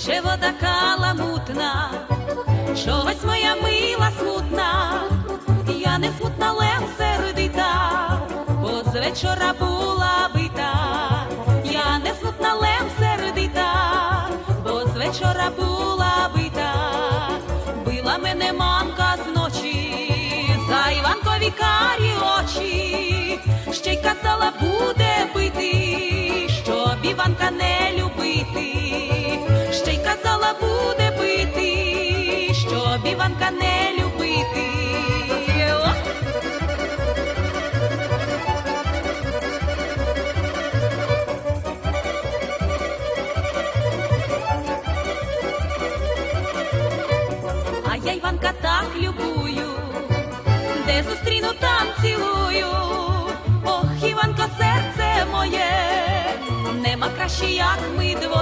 тече вода каламутна, чогось моя мила смутна, я не смутна, лев сердита, бо з вечора була бита, я не смутна, лев сердита, бо з вечора була бита, била мене мамка зночі, за Іванкові карі очі, ще й казала Іванка не любити. А я Іванка так любую, де зустріну там цілую. Ох, Іванко, серце моє, нема краще, як ми двоє.